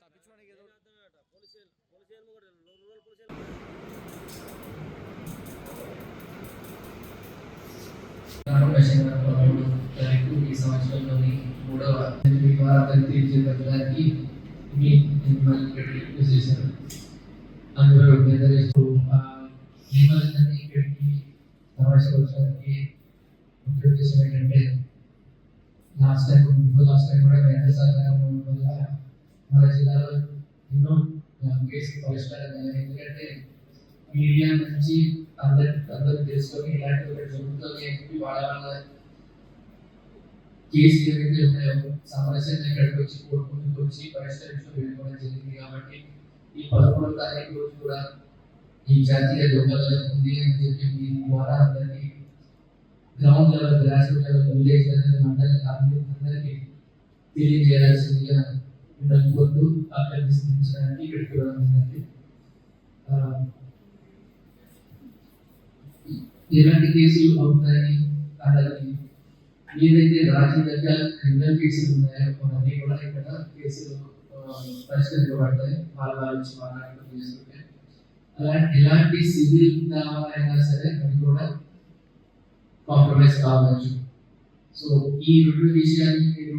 తప్పించుకోవడానికి ఏదో నామకరణ పదమూడు తారీఖు ఈ సంవత్సరంలోని మూడవ ఎనిమిది వారాలు తీర్చిదిద్దడానికి మీ మిమ్మల్ని ఇక్కడికి రిక్వెస్ట్ చేశారు అందరూ నిర్ధారిస్తూ మిమ్మల్ని ఇక్కడికి సమావేశపరచడానికి ముఖ్య ఉద్దేశం ఏంటంటే లాస్ట్ టైం లాస్ట్ టైం కూడా కేంద్ర సహకారం వల్ల మన జిల్లాలో ఎన్నో కేసులు పరిష్కారం అయ్యాయి. ఎందుకంటే మీడియా నుంచి అందరు అందరూ తెలుసుకొని ఇలాంటి ఒక జరుగుతుంది అని చెప్పి వాళ్ళ వాళ్ళ కేసు ఏవైతే ఉన్నాయో సమస్యను ఇక్కడికి వచ్చి కోర్టు ముందుకు వచ్చి పరిష్కరించడం వెళ్ళిపోవడం జరిగింది కాబట్టి ఈ పదమూడవ తారీఖు రోజు కూడా ఈ జాతీయ దొంగల ఉంది అని చెప్పి మీ ద్వారా అందరికీ ground level grass root level village level మండలి అందరికీ తెలియజేయాల్సిందిగా మిమ్మల్ని కోరుతూ అభ్యర్థించడానికి ఇక్కడికి రావడం ఎలాంటి కేసులు అవుతాయి అలాగే ఏదైతే రాజకీయ క్రిమినల్ కేసులు ఉన్నాయో అవన్నీ కూడా ఇక్కడ కేసులు పరిష్కరించబడతాయి. వాళ్ళ వాళ్ళ నుంచి చేసుకుంటే అలాంటి ఎలాంటి సివిల్ దావాలైనా సరే అవి కూడా కాంప్రమైజ్ కావచ్చు. సో ఈ రెండు విషయాన్ని మీరు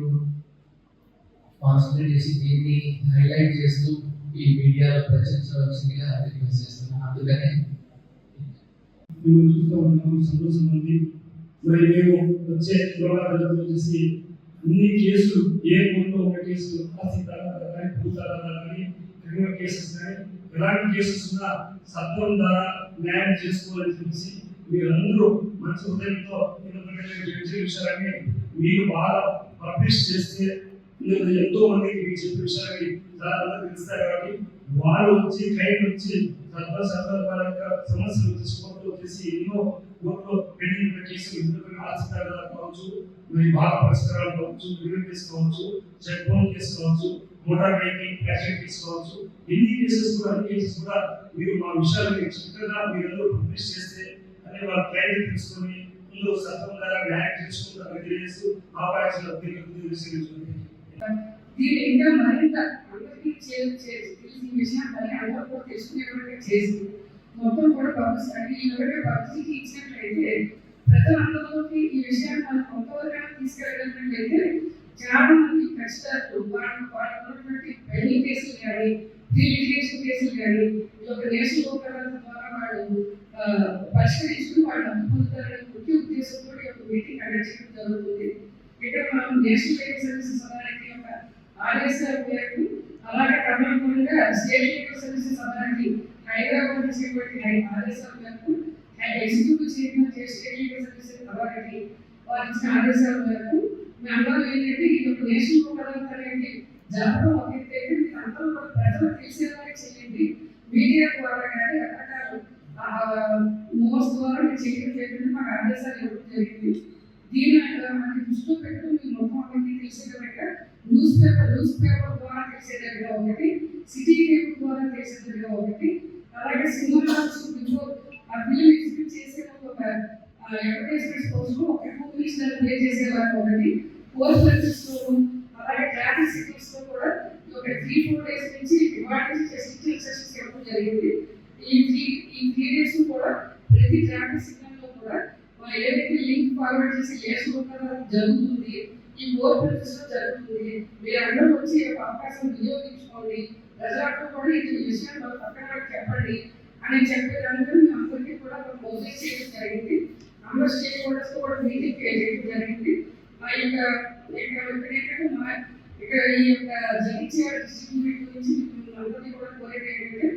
కాన్సన్ట్రేట్ చేసి దీన్ని హైలైట్ చేస్తూ ఈ మీడియాలో ప్రచురించవలసిందిగా రిక్వెస్ట్ చేస్తున్నాను. అందుకనే మేము చూస్తూ ఉన్నాము సంతోషం ఉంది. మరి మేము వచ్చే యోగాలకు వచ్చేసి అన్ని కేసులు ఏ కోర్టులో ఒక కేసు ఆస్తి తగాదా కానీ భూ తగాదా కానీ క్రిమినల్ కేసెస్ కానీ ఎలాంటి కేసెస్ ఉన్నా సత్వం ద్వారా న్యాయం చేసుకోవాలని చెప్పేసి మీరందరూ మంచి హృదయంతో ఎందుకంటే నేను చెప్పే విషయాన్ని మీరు బాగా పబ్లిష్ చేస్తే నేను ఎంతో మందికి మీరు చెప్పిన విషయాన్ని చాలా తెలుస్తారు కాబట్టి వాళ్ళు వచ్చి ట్రైన్ వచ్చి సర్వ సందర్భాలంగా సమస్యలు వచ్చేసి కోర్టులో వచ్చేసి ఎన్నో కోర్టులో పెండింగ్ కేసులు ఎందుకంటే ఆస్తిగా కావచ్చు మరి బాగా పరిష్కారాలు కావచ్చు క్రిమినల్ కేసు కావచ్చు చెక్ బౌన్ కేసు కావచ్చు మోటార్ వెహికల్ యాక్సిడెంట్ తీసుకోవచ్చు ఎన్ని కేసెస్ కూడా అన్ని కేసెస్ కూడా మీరు మా విషయాలు చక్కగా మీరందరూ పబ్లిష్ చేస్తే అనే వాళ్ళ క్లారిటీ తీసుకొని ఇందులో సత్వం ద్వారా న్యాయం తీసుకుంటారు తెలియజేస్తూ ఆ ఆపాయాల్సిన తెలియజేస్తుంది దీన్ని ఇంకా మరింత అందరికీ చే- చే- తెలిసిన అందరూ కూడా తెలుసుకునేటువంటి చేసి మొత్తం కూడా పబ్లిసిటీ అంటే ఈ విధంగా పబ్లిసిటీ ఇచ్చినట్లయితే ప్రతి ప్రజలందరిలోకి ఈ విషయాన్ని మనం కొంతవరకు తీసుకెళ్ళగలిగినట్లయితే చాలా మంది కష్టాలు వాళ్ళు వాళ్ళు ఉన్నటువంటి పెండింగ్ కేసులు కానీ రీలిటిగేషన్ కేసులు కానీ ఈ యొక్క నేషనల్ ఉపకరణ ద్వారా వాళ్ళు పరిష్కరించుకుని వాళ్ళు అందుకుంటారనే ముఖ్య ఉద్దేశంతో ఈ యొక్క మీటింగ్ కండక్ట్ చేయడం జరుగుతుంది. ఇక్కడ మనం నేషనల్ లీగల్ సర్వీసెస్ అనే యొక్క ఆదేశాల అలాగే కర్ణాటకగా state legal services authority Hyderabad నుంచి ఇటువంటి ఆదేశాల మేరకు executive chairman state legal services authority వారి ఇచ్చిన ఆదేశాల మేరకు మేమందరం ఏంటంటే ఈ యొక్క నేషనల్ ఉపకరణం అనేది జరగడం ఒక ఎత్తు మీరు అందరూ కూడా ప్రజలు తెలిసేలాగా చేయండి. మీడియా ద్వారా కానీ రకరకాల మోస్ ద్వారా మీరు చేయడం జరిగింది మాకు ఆదేశాలు ఇవ్వడం జరిగింది. దీని మనకి దృష్టిలో పెట్టుకుని మొత్తం అందరికీ తెలిసేటట్టుగా న్యూస్ పేపర్ న్యూస్ పేపర్ ద్వారా తెలిసేటట్టుగా ఒకటి సిటీ కేబుల్ ద్వారా తెలిసేటట్టుగా ఒకటి. అలాగే సినిమా బిఫోర్ ఆ ఫిల్మ్ ఎగ్జిబిట్ చేసే ముందు ఒక అడ్వర్టైజ్మెంట్స్ కోసం ఒక మూవీస్ ప్లే చేసేవారు ఒకటి. పోస్ట్లో అలాగే ట్రాఫిక్ సిగ్నల్స్లో కూడా ఒక త్రీ ఫోర్ డేస్ నుంచి ఇవాళ నుంచి సిగ్నల్ సెషన్స్ ఇవ్వడం జరిగింది. ఈ త్రీ ఈ త్రీ డేస్ కూడా ప్రతి ట్రాఫిక్ సిగ్నల్లో కూడా ఏదైతే లింక్ ఫార్వర్డ్ చేసి ఏ జరుగుతుంది ఈ ఓర్ జరుగుతుంది. మీరందరూ వచ్చి అవకాశం వినియోగించుకోండి. ప్రజలకు కూడా ఇది ఈ విషయం పక్కన చెప్పండి. అని చెప్పేదానికి మీ అందరికీ కూడా ఒక చేయడం జరిగింది. అందరూ స్టేక్ హోల్డర్స్ కూడా మీటింగ్ చేయడం జరిగింది. మా యొక్క ఇక్కడ ఏంటంటే మా ఇక్కడ ఈ యొక్క జగిత్యాల డిస్ట్రిక్ట్ గురించి అందరినీ కూడా కోరేది ఏంటంటే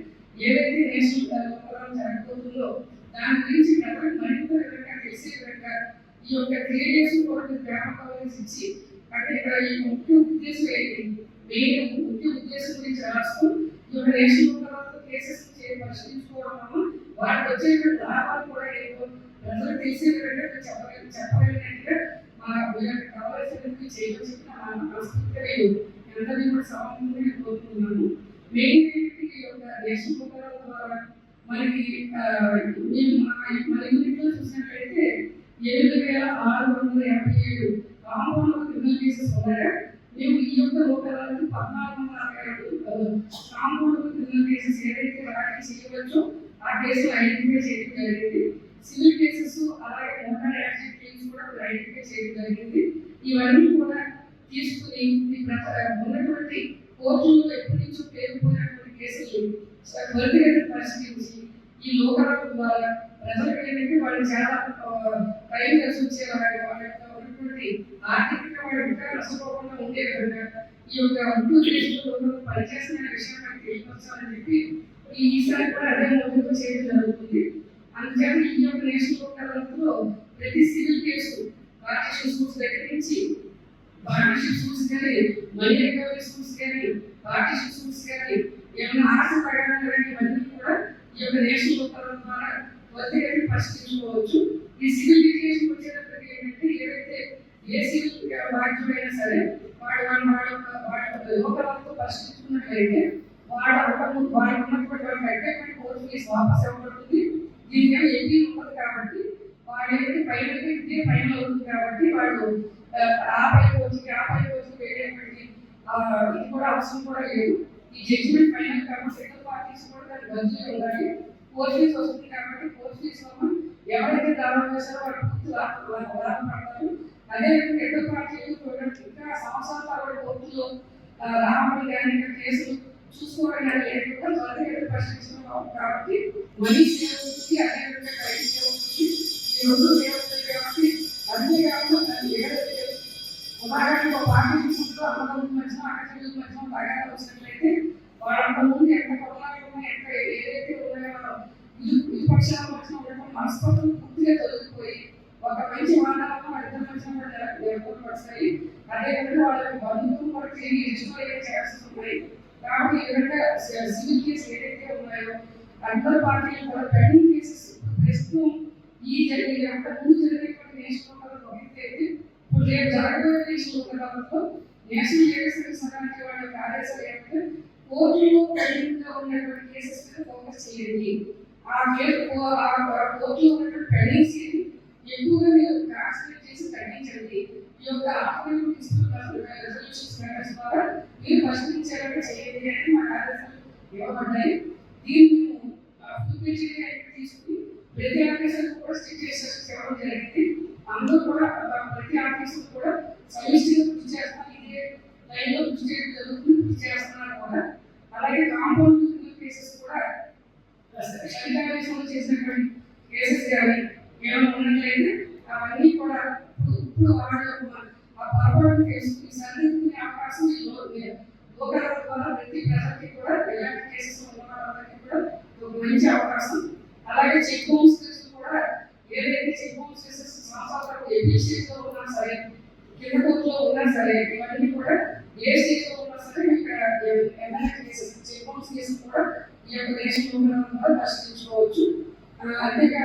ఏదైతే నేషనల్ ప్రోగ్రామ్ జరగబోతుందో దాని గురించి ప్రజలకు మరింత విధంగా తెలిసే విధంగా ఈ యొక్క త్రీ డేస్ కూడా మీరు గ్రామ ఇచ్చి అంటే ఇక్కడ ఈ ముఖ్య ఉద్దేశం ఏంటి? మెయిన్ ముఖ్య ఉద్దేశం గురించి రాస్తూ ఈ యొక్క నేషనల్ కేసెస్ పరిష్కరించుకోవడం వల్ల వాటికి వచ్చేటువంటి లాభాలు కూడా ఏదో ప్రజలు తెలిసే విధంగా మీరు చెప్పగలి చెప్పగలిగినట్టుగా మా యొక్క కవరేజ్ అనేది చేయవచ్చు నా మనస్ఫూర్తిగా నేను అందరినీ కూడా సమానంగా నేను కోరుకుంటున్నాను. మెయిన్ ఏంటంటే ఈ యొక్క రేషన్ ప్రోగ్రామ్ ద్వారా మనకి మేము మా- మన యూనిట్లో చూసినట్లయితే ఏడు వేల ఆరు వందల యాభై ఏడు కాంపౌండ్ క్రిమినల్ కేసెస్ ఉన్నాయా? మేము ఈ యొక్క లోకాలను పద్నాలుగు వందల అరవై రెండు క్రిమినల్ కేసెస్ ఏదైతే వాటికి చేయవచ్చో ఆ కేసులు ఐడెంటిఫై చేయడం జరిగింది. సివిల్ కేసెస్ అలాగే మోటార్ యాక్సిడెంట్ కేసు కూడా ఐడెంటిఫై చేయడం జరిగింది. ఇవన్నీ కూడా తీసుకుని ఉన్నటువంటి కోర్టులో ఎప్పటి నుంచో పేరుపోయినటువంటి కేసులు. త్వరితగతిన పరిశీలించి ఈ లోకాల ద్వారా ప్రజలకు ఏంటంటే వాళ్ళు చాలా టైం కలిసి వాళ్ళ యొక్క ఉన్నటువంటి ఆర్థికంగా వాళ్ళు ఇంకా నష్టపోకుండా ఉండే విధంగా ఈ యొక్క ఉద్యోగ దేశంలో పనిచేస్తున్న విషయం మనకి తెలియపరచాలని చెప్పి ఈసారి కూడా అదే మోడల్తో చేయడం జరుగుతుంది. అందుచేత ఈ యొక్క నేషనల్ లోకాలలో ప్రతి సివిల్ కేసు పార్టీషన్ సూట్స్ దగ్గర నుంచి పార్టీషన్ సూట్స్ కానీ మనీ రికవరీ సూట్స్ కానీ పార్టీషన్ సూట్స్ కానీ ఏమైనా ఆశ పడడం కానీ ఇవన్నీ కూడా ఈ యొక్క నేషనల్ లోకాల ద్వారా త్వరితగతిన పరిష్కరించుకోవచ్చు ఈ సివిల్ లిటిగేషన్ వచ్చేటప్పటికి ఏంటంటే ఏదైతే ఏ సివిల్ బాధ్యుడైనా సరే వాడు వాడు వాడు యొక్క వాడి యొక్క లోకాలతో తీసుకున్నట్లయితే వాడు అంతకుముందు వాడు ఉన్నటువంటి వాళ్ళ అడ్డమైన కోర్టు కేసు వాపస్ ఇవ్వబడుతుంది. దీనికి ఏమో ఎంపీ ఉండదు కాబట్టి వాడు ఏంటంటే ఫైనల్ ఇదే ఫైనల్ అవుతుంది కాబట్టి వాడు ఆ, పై కోర్టుకి ఆ పై కోర్టుకి వెళ్ళేటువంటి ఇది కూడా అవసరం కూడా లేదు. ఈ జడ్జిమెంట్ ఫైనల్ కాబట్టి సెకండ్ పార్టీస్ కూడా దాన్ని బదిలీ ఉండాలి. కోర్టు ఫీజు వస్తుంది కాబట్టి కోర్టు ఫీజు ఎవరైతే దానం చేశారో వాళ్ళు పూర్తి లాభం లాభం పడతారు. అదే విధంగా ఇతర పార్టీలు ఇంకా సంవత్సరాల తరబడి కోర్టులో ఆ, రావడం కానీ ఇంకా కేసులు చూసుకోవడం కానీ లేకుండా త్వరితగతిన పరిష్కరించడం కాబట్టి మనీ సేవ అవుతుంది అదే విధంగా క్రైమ్ సేవ అవుతుంది ఈ రెండు సేవ అవుతుంది కాబట్టి అదే కాకుండా దాన్ని ఏదైతే ఉదాహరణకు ఒక పార్టీ చూసుకుంటూ అన్నదమ్ముల మధ్యన అక్కచెల్లెల మధ్యన తగాదాలు వచ్చినట్లయితే వాళ్ళంత ముందు ఎంత కొట్లాడుకున్నా ఎంత ఏదైతే ఉన్నాయో ఇరు ఇరు పక్షాల మధ్యన ఉన్నటువంటి మనస్పర్ధలు పూర్తిగా తొలగిపోయి ఒక మంచి వాతావరణం వాళ్ళిద్దరి మధ్యన కూడా ఏర్పడతాయి అదేవిధంగా వాళ్ళ యొక్క బంధువులు కూడా తిరిగి ఇష్టమయ్యే ఛాన్సెస్ ఉన్నాయి కాబట్టి ఈ సివిల్ కేసులు ఏదైతే ఉన్నాయో అందరు పార్టీలు కూడా పెండింగ్ కేసెస్ ప్రస్తుతం ఈ జరిగిన అంత ముందు జరిగినటువంటి నేషనల్ అయితే ఇప్పుడు రేపు జరగబోయే నేషనల్ లోకదాలతో నేషనల్ లీడర్షిప్ సభానికి వాళ్ళ యొక్క ఆదేశాలు ఏమంటే కోర్టులో పెండింగ్గా ఉన్నటువంటి కేసెస్ మీద ఫోకస్ చేయండి. ఆ కేసు ఆ కోర్టులో ఉన్నటువంటి పెండింగ్స్ ఎక్కువగా మీరు కాన్సన్ట్రేట్ చేసి తగ్గించండి. ఈ యొక్క ఆత్మీయ రెజల్యూషన్స్ మెథడ్స్ ద్వారా మీరు పరిష్కరించేలాగా చేయండి అని మా ఆదేశాలు ఇవ్వబడ్డాయి. దీన్ని అభివృద్ధి తీసుకుని ప్రతి ఆఫీసర్ కూడా స్టిక్ చేసేసి చెప్పడం జరిగింది. అందరూ కూడా ప్రతి ఆఫీసర్ కూడా సమిష్టిగా కృషి చేస్తాం. ఇదే లైన్లో కృషి చేయడం జరుగుతుంది. కృషి చేస్తున్నారు కూడా. అలాగే కాంపౌండ్ కేసెస్ కూడా శనివారం చేసినటువంటి కేసెస్ కానీ ఏమైనా ఉన్నట్లయితే అవన్నీ కూడా ఇప్పుడు ఇప్పుడు వాడు ఆ పొరపాటు కేసుని సరిదిద్దుకునే అవకాశం ఈ లో- లోకాల ద్వారా ప్రతి ప్రజలకి కూడా ఎలాంటి కేసెస్ ఉన్న వాళ్ళందరికీ కూడా ఒక మంచి అవకాశం అలాగే చెక్ బౌన్స్ కేసులు కూడా ఏదైతే చెక్ బౌన్స్ కేసెస్ సంవత్సరాలకు ఏ స్టేజ్లో ఉన్నా సరే కింద కోర్టులో ఉన్నా సరే ఇవన్నీ కూడా ఏ స్టేజ్లో ఉన్నా సరే ఇక్కడ ఏమైనా కేసెస్ చెక్ బౌన్స్ కేసులు కూడా ఈ యొక్క దేశంలో ఉన్న పరిష్కరించుకోవచ్చు ఆ, అంతేకాకుండా